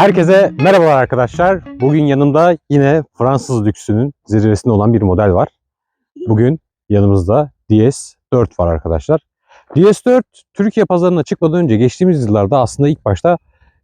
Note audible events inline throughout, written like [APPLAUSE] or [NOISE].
Herkese merhabalar arkadaşlar. Bugün yanımda yine Fransız lüksünün zirvesinde olan bir model var. Bugün yanımızda DS4 var arkadaşlar. DS4 Türkiye pazarına çıkmadan önce geçtiğimiz yıllarda aslında ilk başta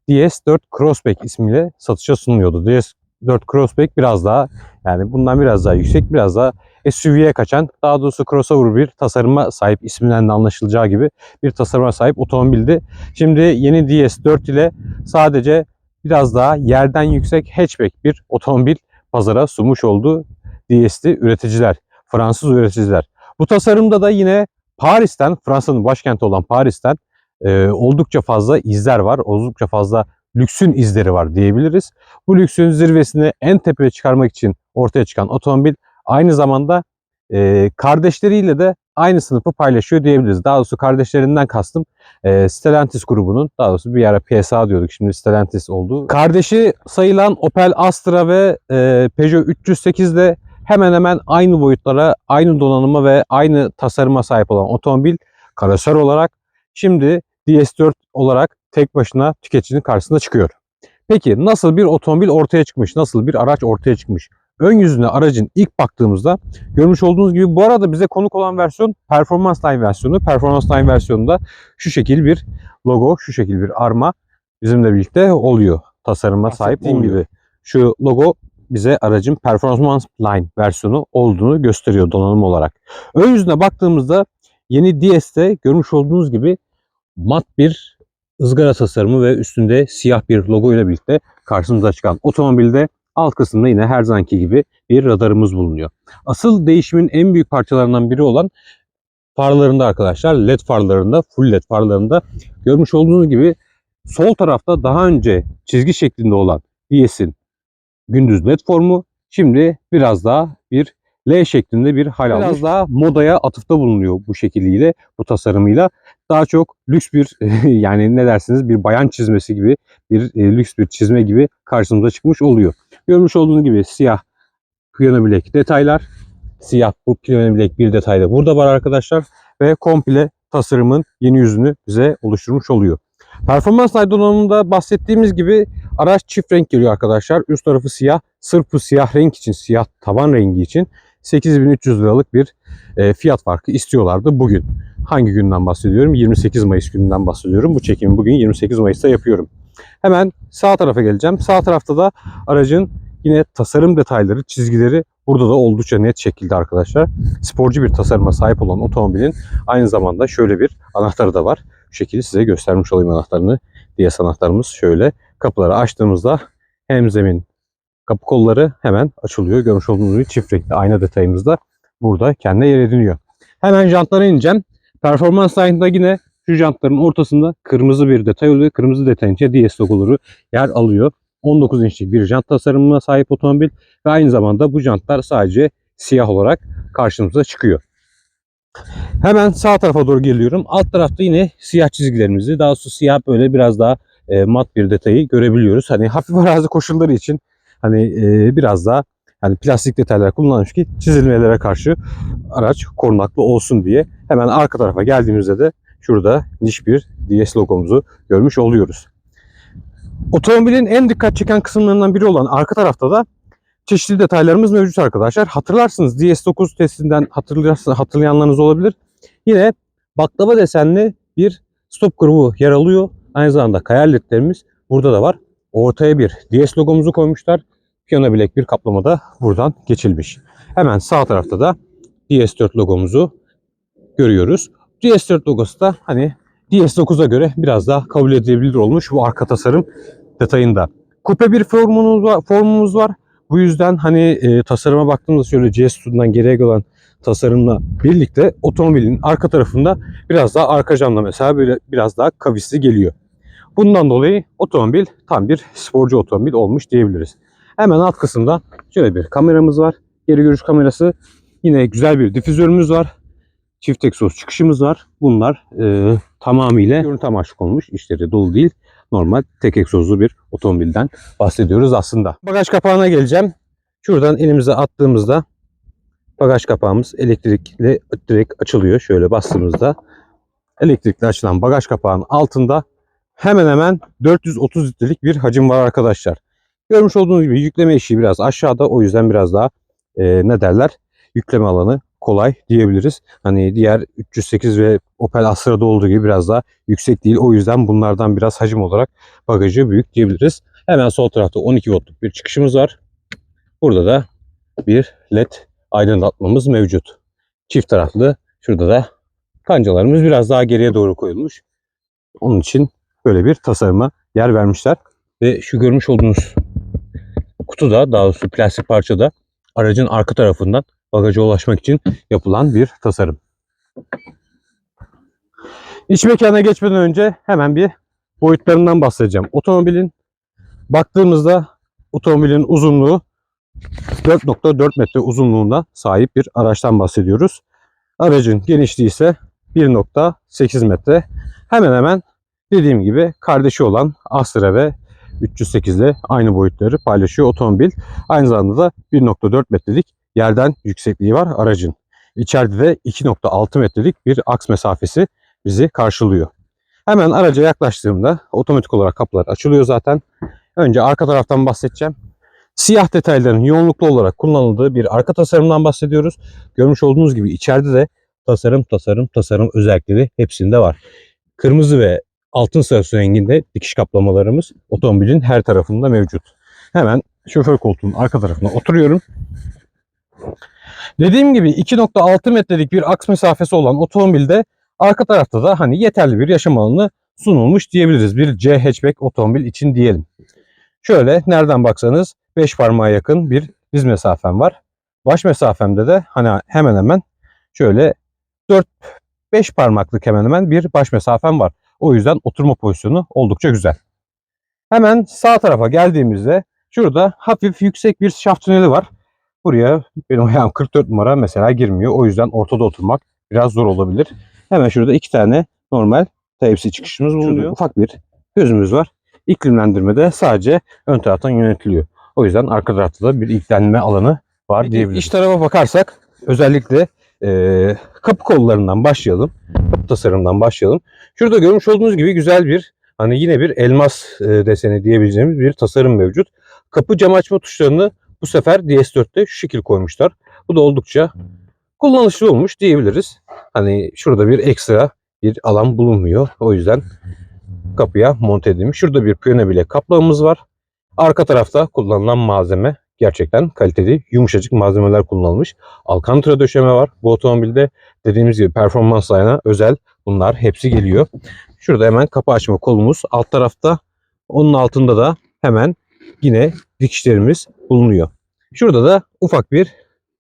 DS4 Crossback ismiyle satışa sunuluyordu. DS4 Crossback biraz daha yani bundan biraz daha yüksek, biraz daha SUV'ye kaçan, daha doğrusu crossover bir tasarıma sahip isminden de anlaşılacağı gibi bir tasarıma sahip otomobildi. Şimdi yeni DS4 ile sadece biraz daha yerden yüksek hatchback bir otomobil pazara sunmuş oldu DS'li üreticiler, Fransız üreticiler. Bu tasarımda da yine Paris'ten, Fransa'nın başkenti olan Paris'ten e, oldukça fazla izler var. Oldukça fazla lüksün izleri var diyebiliriz. Bu lüksün zirvesini en tepeye çıkarmak için ortaya çıkan otomobil aynı zamanda e, kardeşleriyle de aynı sınıfı paylaşıyor diyebiliriz. Daha doğrusu kardeşlerinden kastım e, Stellantis grubunun daha doğrusu bir ara PSA diyorduk şimdi Stellantis oldu. Kardeşi sayılan Opel Astra ve e, Peugeot 308 de hemen hemen aynı boyutlara, aynı donanıma ve aynı tasarıma sahip olan otomobil karoser olarak şimdi DS4 olarak tek başına tüketicinin karşısına çıkıyor. Peki nasıl bir otomobil ortaya çıkmış? Nasıl bir araç ortaya çıkmış? Ön yüzüne aracın ilk baktığımızda görmüş olduğunuz gibi bu arada bize konuk olan versiyon Performance Line versiyonu. Performance Line versiyonunda şu şekil bir logo, şu şekil bir arma bizimle birlikte oluyor. Tasarıma sahip oluyor. gibi. Şu logo bize aracın Performance Line versiyonu olduğunu gösteriyor donanım olarak. Ön yüzüne baktığımızda yeni DS'te görmüş olduğunuz gibi mat bir ızgara tasarımı ve üstünde siyah bir logo ile birlikte karşımıza çıkan otomobilde alt kısımda yine her zamanki gibi bir radarımız bulunuyor. Asıl değişimin en büyük parçalarından biri olan farlarında arkadaşlar led farlarında full led farlarında görmüş olduğunuz gibi sol tarafta daha önce çizgi şeklinde olan DS'in gündüz led formu şimdi biraz daha bir L şeklinde bir hal almış. Biraz daha modaya atıfta bulunuyor bu şekliyle, bu tasarımıyla. Daha çok lüks bir [LAUGHS] yani ne dersiniz bir bayan çizmesi gibi bir e, lüks bir çizme gibi karşımıza çıkmış oluyor. Görmüş olduğunuz gibi siyah piyano bilek detaylar. Siyah bu piyano bilek bir detay da burada var arkadaşlar. Ve komple tasarımın yeni yüzünü bize oluşturmuş oluyor. Performans Line donanımında bahsettiğimiz gibi araç çift renk geliyor arkadaşlar. Üst tarafı siyah. Sırf bu siyah renk için, siyah taban rengi için 8300 liralık bir e, fiyat farkı istiyorlardı bugün. Hangi günden bahsediyorum? 28 Mayıs gününden bahsediyorum. Bu çekimi bugün 28 Mayıs'ta yapıyorum. Hemen sağ tarafa geleceğim. Sağ tarafta da aracın yine tasarım detayları, çizgileri burada da oldukça net şekilde arkadaşlar. Sporcu bir tasarıma sahip olan otomobilin aynı zamanda şöyle bir anahtarı da var. Şu şekilde size göstermiş olayım anahtarını. DS anahtarımız şöyle. Kapıları açtığımızda hem zemin kapı kolları hemen açılıyor. Görmüş olduğunuz gibi çift renkli ayna detayımız da burada kendine yer ediniyor. Hemen jantlara ineceğim. Performans Line'da yine şu jantların ortasında kırmızı bir detay oluyor. Kırmızı detayın içinde DS logoları yer alıyor. 19 inçlik bir jant tasarımına sahip otomobil ve aynı zamanda bu jantlar sadece siyah olarak karşımıza çıkıyor. Hemen sağ tarafa doğru geliyorum. Alt tarafta yine siyah çizgilerimizi daha doğrusu siyah böyle biraz daha e, mat bir detayı görebiliyoruz. Hani hafif arazi koşulları için hani e, biraz daha hani plastik detaylar kullanılmış ki çizilmelere karşı araç korunaklı olsun diye. Hemen arka tarafa geldiğimizde de şurada niş bir DS logomuzu görmüş oluyoruz. Otomobilin en dikkat çeken kısımlarından biri olan arka tarafta da çeşitli detaylarımız mevcut arkadaşlar. Hatırlarsınız DS9 testinden hatırlayanlarınız olabilir. Yine baklava desenli bir stop grubu yer alıyor. Aynı zamanda kayar ledlerimiz burada da var. Ortaya bir DS logomuzu koymuşlar. Piyano bilek bir kaplamada buradan geçilmiş. Hemen sağ tarafta da DS4 logomuzu görüyoruz. DS4 logosu da hani DS9'a göre biraz daha kabul edilebilir olmuş bu arka tasarım detayında. Kupe bir formumuz var. Formumuz var. Bu yüzden hani e, tasarıma baktığımızda şöyle CS2'dan geriye gelen tasarımla birlikte otomobilin arka tarafında biraz daha arka camda mesela böyle biraz daha kavisli geliyor. Bundan dolayı otomobil tam bir sporcu otomobil olmuş diyebiliriz. Hemen alt kısımda şöyle bir kameramız var. Geri görüş kamerası. Yine güzel bir difüzörümüz var. Çift egzoz çıkışımız var. Bunlar e, tamamıyla görüntü amaçlı konmuş. İşleri dolu değil. Normal tek egzozlu bir otomobilden bahsediyoruz aslında. Bagaj kapağına geleceğim. Şuradan elimize attığımızda bagaj kapağımız elektrikli direkt açılıyor. Şöyle bastığımızda elektrikli açılan bagaj kapağının altında hemen hemen 430 litrelik bir hacim var arkadaşlar. Görmüş olduğunuz gibi yükleme işi biraz aşağıda o yüzden biraz daha e, ne derler yükleme alanı kolay diyebiliriz. Hani diğer 308 ve Opel Astra'da olduğu gibi biraz daha yüksek değil. O yüzden bunlardan biraz hacim olarak bagajı büyük diyebiliriz. Hemen sol tarafta 12 voltluk bir çıkışımız var. Burada da bir led aydınlatmamız mevcut. Çift taraflı. Şurada da kancalarımız biraz daha geriye doğru koyulmuş. Onun için böyle bir tasarıma yer vermişler. Ve şu görmüş olduğunuz kutuda daha doğrusu plastik parçada aracın arka tarafından bagaja ulaşmak için yapılan bir tasarım. İç mekana geçmeden önce hemen bir boyutlarından bahsedeceğim. Otomobilin baktığımızda otomobilin uzunluğu 4.4 metre uzunluğunda sahip bir araçtan bahsediyoruz. Aracın genişliği ise 1.8 metre. Hemen hemen dediğim gibi kardeşi olan Astra ve 308 ile aynı boyutları paylaşıyor otomobil. Aynı zamanda da 1.4 metrelik yerden yüksekliği var aracın. İçeride de 2.6 metrelik bir aks mesafesi bizi karşılıyor. Hemen araca yaklaştığımda otomatik olarak kapılar açılıyor zaten. Önce arka taraftan bahsedeceğim. Siyah detayların yoğunluklu olarak kullanıldığı bir arka tasarımdan bahsediyoruz. Görmüş olduğunuz gibi içeride de tasarım tasarım tasarım özellikleri hepsinde var. Kırmızı ve altın sarısı renginde dikiş kaplamalarımız otomobilin her tarafında mevcut. Hemen şoför koltuğunun arka tarafına oturuyorum. Dediğim gibi 2.6 metrelik bir aks mesafesi olan otomobilde arka tarafta da hani yeterli bir yaşam alanı sunulmuş diyebiliriz. Bir C hatchback otomobil için diyelim. Şöyle nereden baksanız 5 parmağa yakın bir diz mesafem var. Baş mesafemde de hani hemen hemen şöyle 4-5 parmaklık hemen hemen bir baş mesafem var. O yüzden oturma pozisyonu oldukça güzel. Hemen sağ tarafa geldiğimizde şurada hafif yüksek bir şaft tüneli var. Buraya benim ayağım 44 numara mesela girmiyor. O yüzden ortada oturmak biraz zor olabilir. Hemen şurada iki tane normal Type-C çıkışımız bulunuyor. Şurada ufak bir gözümüz var. İklimlendirme de sadece ön taraftan yönetiliyor. O yüzden arka tarafta da bir ilklenme alanı var diyebiliriz. İç tarafa bakarsak özellikle e, kapı kollarından başlayalım. Kapı tasarımından başlayalım. Şurada görmüş olduğunuz gibi güzel bir hani yine bir elmas e, deseni diyebileceğimiz bir tasarım mevcut. Kapı cam açma tuşlarını bu sefer DS4'te şu şekil koymuşlar. Bu da oldukça kullanışlı olmuş diyebiliriz. Hani şurada bir ekstra bir alan bulunmuyor. O yüzden kapıya monte edilmiş. Şurada bir piyano bile kaplamamız var. Arka tarafta kullanılan malzeme gerçekten kaliteli, yumuşacık malzemeler kullanılmış. Alcantara döşeme var. Bu otomobilde dediğimiz gibi performans ayına özel bunlar hepsi geliyor. Şurada hemen kapı açma kolumuz. Alt tarafta onun altında da hemen yine dikişlerimiz bulunuyor. Şurada da ufak bir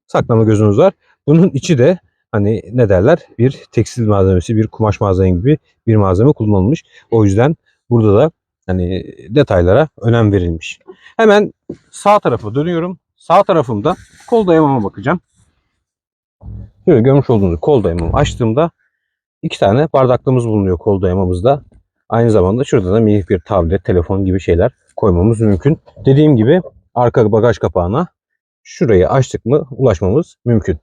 saklama gözümüz var. Bunun içi de hani ne derler bir tekstil malzemesi, bir kumaş malzeme gibi bir malzeme kullanılmış. O yüzden burada da hani detaylara önem verilmiş. Hemen sağ tarafa dönüyorum. Sağ tarafımda kol dayamama bakacağım. Şöyle görmüş olduğunuz kol dayamamı açtığımda iki tane bardaklığımız bulunuyor kol dayamamızda. Aynı zamanda şurada da minik bir tablet, telefon gibi şeyler koymamız mümkün. Dediğim gibi arka bagaj kapağına şurayı açtık mı ulaşmamız mümkün.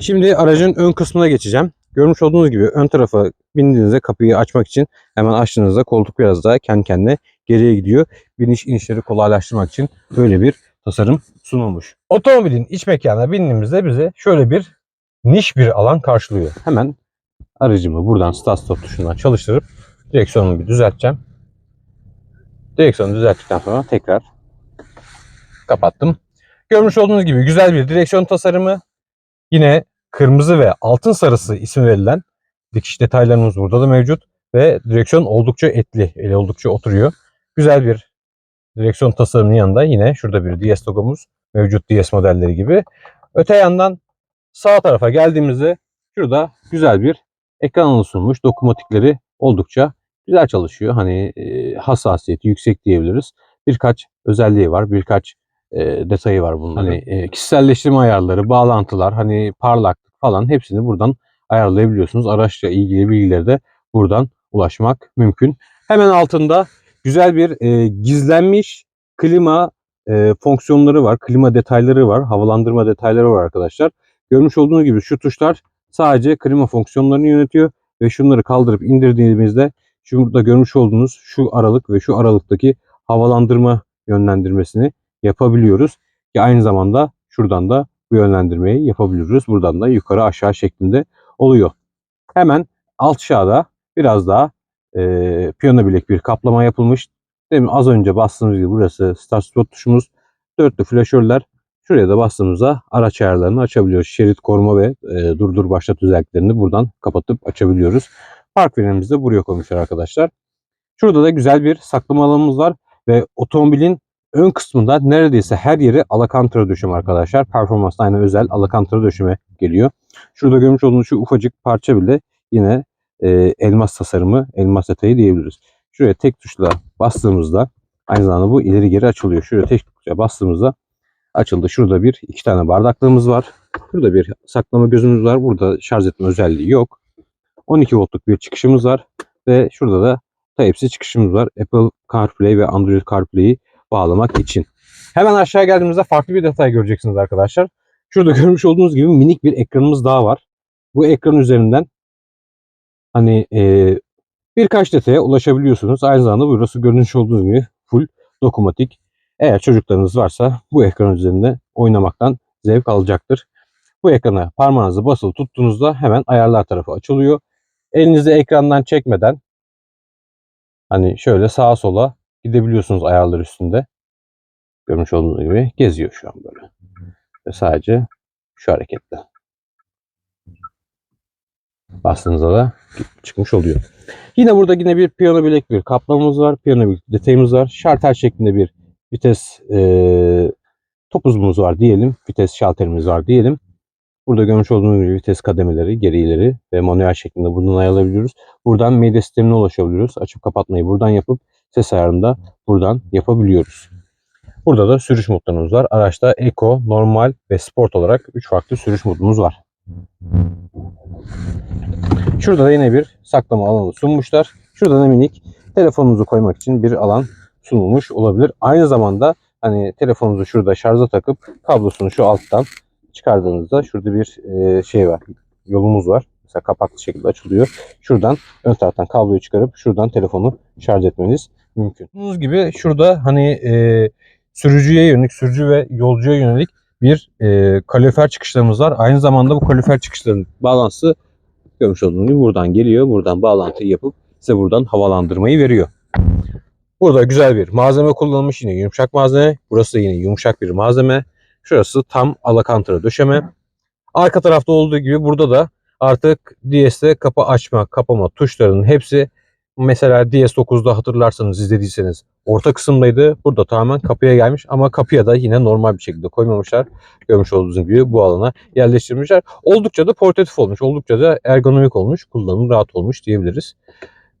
Şimdi aracın ön kısmına geçeceğim. Görmüş olduğunuz gibi ön tarafa bindiğinizde kapıyı açmak için hemen açtığınızda koltuk biraz daha kendi kendine geriye gidiyor. Biniş inişleri kolaylaştırmak için böyle bir tasarım sunulmuş. Otomobilin iç mekanına bindiğimizde bize şöyle bir niş bir alan karşılıyor. Hemen aracımı buradan start stop tuşundan çalıştırıp direksiyonumu bir düzelteceğim. Direksiyonu düzelttikten sonra tekrar kapattım. Görmüş olduğunuz gibi güzel bir direksiyon tasarımı. Yine kırmızı ve altın sarısı ismi verilen dikiş detaylarımız burada da mevcut. Ve direksiyon oldukça etli, eli oldukça oturuyor. Güzel bir direksiyon tasarımının yanında yine şurada bir DS logomuz mevcut DS modelleri gibi. Öte yandan sağ tarafa geldiğimizde şurada güzel bir ekran sunmuş. Dokunmatikleri oldukça güzel çalışıyor. Hani hassasiyeti yüksek diyebiliriz. Birkaç özelliği var, birkaç e, detayı var bunun. Hani e, kişiselleştirme ayarları, bağlantılar, hani parlaklık falan hepsini buradan ayarlayabiliyorsunuz. Araçla ilgili bilgileri de buradan ulaşmak mümkün. Hemen altında güzel bir e, gizlenmiş klima e, fonksiyonları var. Klima detayları var. Havalandırma detayları var arkadaşlar. Görmüş olduğunuz gibi şu tuşlar sadece klima fonksiyonlarını yönetiyor ve şunları kaldırıp indirdiğimizde şurada görmüş olduğunuz şu aralık ve şu aralıktaki havalandırma yönlendirmesini yapabiliyoruz. Ki aynı zamanda şuradan da bu yönlendirmeyi yapabiliyoruz. Buradan da yukarı aşağı şeklinde oluyor. Hemen alt aşağıda biraz daha e, piyano bilek bir kaplama yapılmış. Demin az önce bastığımız gibi burası start stop tuşumuz. Dörtlü flaşörler. Şuraya da bastığımızda araç ayarlarını açabiliyoruz. Şerit koruma ve e, durdur başlat özelliklerini buradan kapatıp açabiliyoruz. Park frenimizi de buraya koymuşlar arkadaşlar. Şurada da güzel bir saklama alanımız var ve otomobilin ön kısmında neredeyse her yeri alakantra döşeme arkadaşlar. Performans aynı özel alakantra döşeme geliyor. Şurada görmüş olduğunuz şu ufacık parça bile yine e, elmas tasarımı, elmas detayı diyebiliriz. Şuraya tek tuşla bastığımızda aynı zamanda bu ileri geri açılıyor. Şuraya tek tuşla bastığımızda açıldı. Şurada bir iki tane bardaklığımız var. Burada bir saklama gözümüz var. Burada şarj etme özelliği yok. 12 voltluk bir çıkışımız var. Ve şurada da Type-C çıkışımız var. Apple CarPlay ve Android CarPlay'i bağlamak için. Hemen aşağı geldiğimizde farklı bir detay göreceksiniz arkadaşlar. Şurada [LAUGHS] görmüş olduğunuz gibi minik bir ekranımız daha var. Bu ekran üzerinden hani e, birkaç detaya ulaşabiliyorsunuz. Aynı zamanda burası görünüş olduğunuz gibi full dokunmatik. Eğer çocuklarınız varsa bu ekran üzerinde oynamaktan zevk alacaktır. Bu ekrana parmağınızı basılı tuttuğunuzda hemen ayarlar tarafı açılıyor. Elinizi ekrandan çekmeden hani şöyle sağa sola gidebiliyorsunuz ayarlar üstünde. Görmüş olduğunuz gibi geziyor şu an böyle. Ve sadece şu hareketle. Bastığınızda da çıkmış oluyor. Yine burada yine bir piyano bilek bir kaplamamız var. Piyano bilek detayımız var. Şartel şeklinde bir vites e, topuzumuz var diyelim. Vites şalterimiz var diyelim. Burada görmüş olduğunuz gibi vites kademeleri, geri ileri ve manuel şeklinde buradan ayarlayabiliyoruz. Buradan medya sistemine ulaşabiliyoruz. Açıp kapatmayı buradan yapıp ses ayarını da buradan yapabiliyoruz. Burada da sürüş modlarımız var. Araçta Eco, Normal ve Sport olarak 3 farklı sürüş modumuz var. Şurada da yine bir saklama alanı sunmuşlar. Şurada da minik telefonunuzu koymak için bir alan sunulmuş olabilir. Aynı zamanda hani telefonunuzu şurada şarja takıp kablosunu şu alttan çıkardığınızda şurada bir e, şey var. Yolumuz var. Mesela kapaklı şekilde açılıyor. Şuradan ön taraftan kabloyu çıkarıp şuradan telefonu şarj etmeniz mümkün. Gördüğünüz gibi şurada hani e, sürücüye yönelik, sürücü ve yolcuya yönelik bir e, kalorifer çıkışlarımız var. Aynı zamanda bu kalorifer çıkışların bağlantısı görmüş olduğunuz gibi buradan geliyor. Buradan bağlantıyı yapıp size buradan havalandırmayı veriyor. Burada güzel bir malzeme kullanılmış. Yine yumuşak malzeme. Burası yine yumuşak bir malzeme. Şurası tam alakantra döşeme. Arka tarafta olduğu gibi burada da artık DS'de kapı açma, kapama tuşlarının hepsi mesela DS9'da hatırlarsanız izlediyseniz orta kısımdaydı. Burada tamamen kapıya gelmiş ama kapıya da yine normal bir şekilde koymamışlar. Görmüş olduğunuz gibi bu alana yerleştirmişler. Oldukça da portatif olmuş. Oldukça da ergonomik olmuş. Kullanım rahat olmuş diyebiliriz.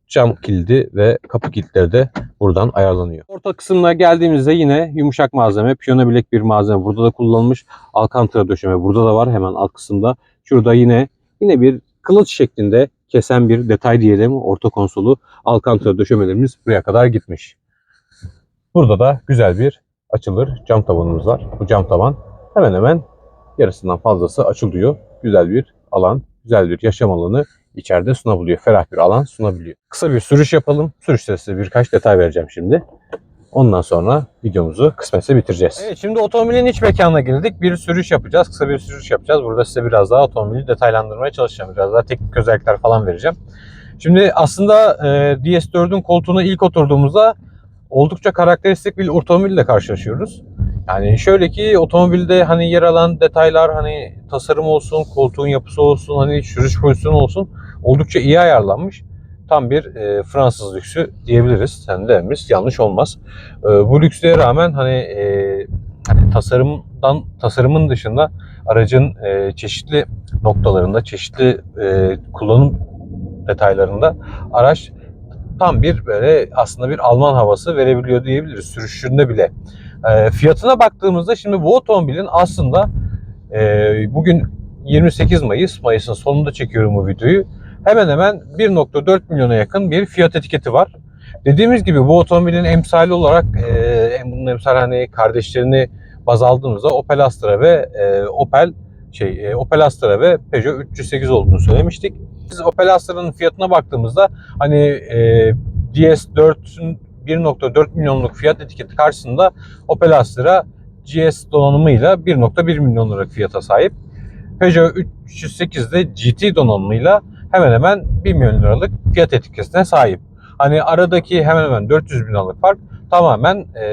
Cam kilidi ve kapı kilitleri de buradan ayarlanıyor. Orta kısmına geldiğimizde yine yumuşak malzeme, piyano bilek bir malzeme burada da kullanılmış. Alcantara döşeme burada da var hemen alt kısımda. Şurada yine yine bir kılıç şeklinde kesen bir detay diyelim. Orta konsolu Alcantara döşemelerimiz buraya kadar gitmiş. Burada da güzel bir açılır cam tavanımız var. Bu cam tavan hemen hemen yarısından fazlası açılıyor. Güzel bir alan, güzel bir yaşam alanı içeride sunabiliyor. Ferah bir alan sunabiliyor. Kısa bir sürüş yapalım. Sürüşte size birkaç detay vereceğim şimdi. Ondan sonra videomuzu kısmetse bitireceğiz. Evet şimdi otomobilin iç mekanına girdik. Bir sürüş yapacağız. Kısa bir sürüş yapacağız. Burada size biraz daha otomobili detaylandırmaya çalışacağım. Biraz daha teknik özellikler falan vereceğim. Şimdi aslında e, DS4'ün koltuğuna ilk oturduğumuzda oldukça karakteristik bir otomobille karşılaşıyoruz. Yani şöyle ki otomobilde hani yer alan detaylar hani tasarım olsun, koltuğun yapısı olsun, hani sürüş pozisyonu olsun oldukça iyi ayarlanmış. Tam bir e, Fransız lüksü diyebiliriz. Yani dememiz yanlış olmaz. E, bu lükslüğe rağmen hani, e, hani tasarımdan tasarımın dışında aracın e, çeşitli noktalarında, çeşitli e, kullanım detaylarında araç tam bir böyle aslında bir Alman havası verebiliyor diyebiliriz sürüşünde bile. E, fiyatına baktığımızda şimdi bu otomobilin aslında e, bugün 28 Mayıs, Mayıs'ın sonunda çekiyorum bu videoyu. Hemen hemen 1.4 milyona yakın bir fiyat etiketi var. Dediğimiz gibi bu otomobilin emsali olarak e, bunun emsali hani kardeşlerini baz aldığımızda Opel Astra ve e, Opel şey e, Opel Astra ve Peugeot 308 olduğunu söylemiştik. Biz Opel Astra'nın fiyatına baktığımızda hani e, DS4'ün 1.4 milyonluk fiyat etiketi karşısında Opel Astra GS donanımıyla 1.1 milyon liralık fiyata sahip. Peugeot 308 de GT donanımıyla hemen hemen 1 milyon liralık fiyat etiketine sahip. Hani aradaki hemen hemen 400 bin liralık fark tamamen e,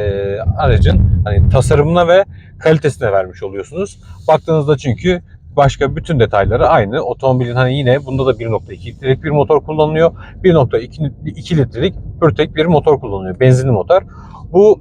aracın hani tasarımına ve kalitesine vermiş oluyorsunuz. Baktığınızda çünkü başka bütün detayları aynı. Otomobilin hani yine bunda da 1.2 litrelik bir motor kullanılıyor. 1.2 litrelik pürtek bir motor kullanılıyor. Benzinli motor. Bu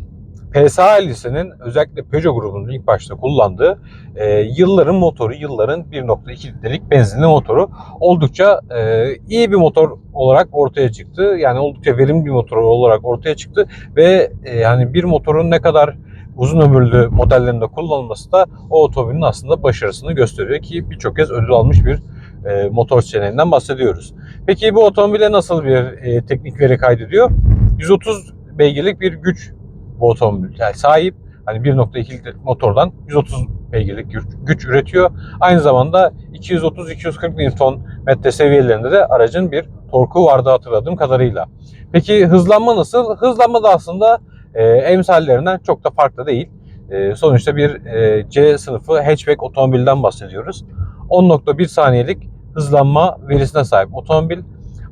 PSA ailesinin özellikle Peugeot grubunun ilk başta kullandığı e, yılların motoru, yılların 1.2 litrelik benzinli motoru oldukça e, iyi bir motor olarak ortaya çıktı. Yani oldukça verimli bir motor olarak ortaya çıktı ve e, yani bir motorun ne kadar uzun ömürlü modellerinde kullanılması da o otomobilin aslında başarısını gösteriyor ki birçok kez ödül almış bir e, motor seçeneğinden bahsediyoruz. Peki bu otomobile nasıl bir e, teknik veri kaydediyor? 130 beygirlik bir güç bu otomobil yani sahip. Hani 1.2 litrelik motordan 130 beygirlik güç, üretiyor. Aynı zamanda 230-240 Nm seviyelerinde de aracın bir torku vardı hatırladığım kadarıyla. Peki hızlanma nasıl? Hızlanma da aslında e, emsallerinden çok da farklı değil. E, sonuçta bir e, C sınıfı hatchback otomobilden bahsediyoruz. 10.1 saniyelik hızlanma verisine sahip otomobil.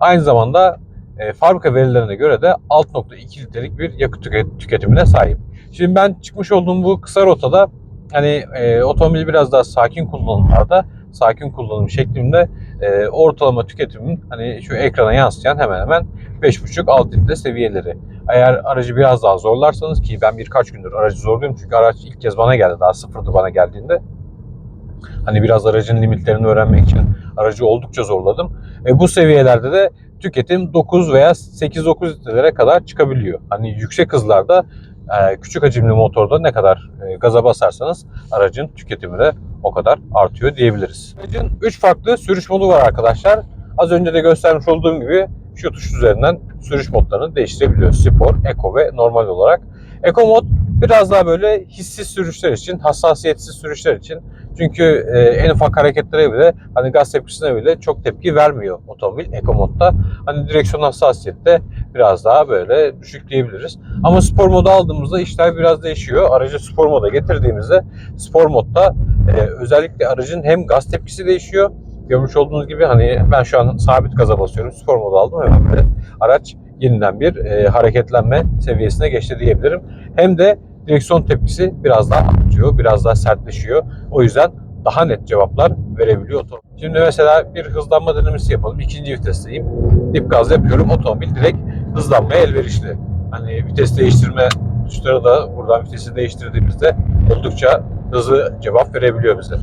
Aynı zamanda e, fabrika verilerine göre de 6.2 litrelik bir yakıt tüket- tüketimine sahip. Şimdi ben çıkmış olduğum bu kısa rotada hani e, otomobil biraz daha sakin kullanımlarda, sakin kullanım şeklinde e, ortalama tüketimin hani şu ekrana yansıyan hemen hemen 5.5-6 litre seviyeleri. Eğer aracı biraz daha zorlarsanız ki ben birkaç gündür aracı zorluyorum çünkü araç ilk kez bana geldi daha sıfırdı bana geldiğinde. Hani biraz aracın limitlerini öğrenmek için aracı oldukça zorladım. E, bu seviyelerde de tüketim 9 veya 8-9 litrelere kadar çıkabiliyor. Hani yüksek hızlarda e, küçük hacimli motorda ne kadar e, gaza basarsanız aracın tüketimi de o kadar artıyor diyebiliriz. Aracın 3 farklı sürüş modu var arkadaşlar. Az önce de göstermiş olduğum gibi şu tuş üzerinden sürüş modlarını değiştirebiliyor. Spor, Eco ve normal olarak. Eco mod biraz daha böyle hissiz sürüşler için, hassasiyetsiz sürüşler için. Çünkü e, en ufak hareketlere bile hani gaz tepkisine bile çok tepki vermiyor otomobil Eco. Hani direksiyon hassasiyette biraz daha böyle düşük diyebiliriz. Ama spor modu aldığımızda işler biraz değişiyor. Aracı spor moda getirdiğimizde spor modda e, özellikle aracın hem gaz tepkisi değişiyor. Görmüş olduğunuz gibi hani ben şu an sabit gaza basıyorum. Spor modu aldım hemen böyle araç yeniden bir e, hareketlenme seviyesine geçti diyebilirim. Hem de direksiyon tepkisi biraz daha artıyor, biraz daha sertleşiyor. O yüzden daha net cevaplar verebiliyor otomobil. Şimdi mesela bir hızlanma denemesi yapalım. İkinci vitesteyim. Dip gaz yapıyorum. Otomobil direkt hızlanmaya elverişli. Hani vites değiştirme tuşları da buradan vitesi değiştirdiğimizde oldukça hızlı cevap verebiliyor bize.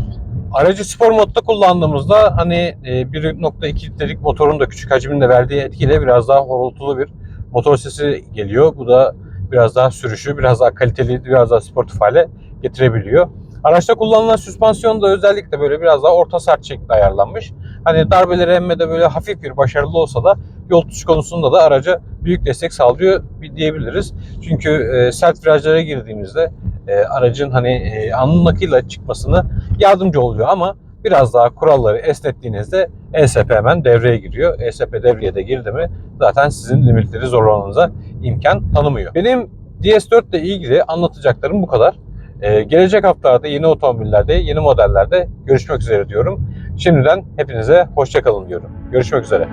Aracı spor modda kullandığımızda hani e, 1.2 litrelik motorun da küçük hacminde verdiği etkiyle biraz daha horultulu bir motor sesi geliyor. Bu da biraz daha sürüşü, biraz daha kaliteli, biraz daha sportif hale getirebiliyor. Araçta kullanılan süspansiyon da özellikle böyle biraz daha orta sert şekilde ayarlanmış. Hani darbeleri emmede böyle hafif bir başarılı olsa da yol tutuş konusunda da araca büyük destek sağlıyor diyebiliriz. Çünkü e, sert virajlara girdiğimizde e, aracın hani e, akıyla çıkmasını yardımcı oluyor ama biraz daha kuralları esnettiğinizde ESP hemen devreye giriyor. ESP devreye de girdi mi zaten sizin limitleri zorlamanıza imkan tanımıyor. Benim DS4 ile ilgili anlatacaklarım bu kadar. Ee, gelecek haftalarda yeni otomobillerde, yeni modellerde görüşmek üzere diyorum. Şimdiden hepinize hoşçakalın diyorum. Görüşmek üzere.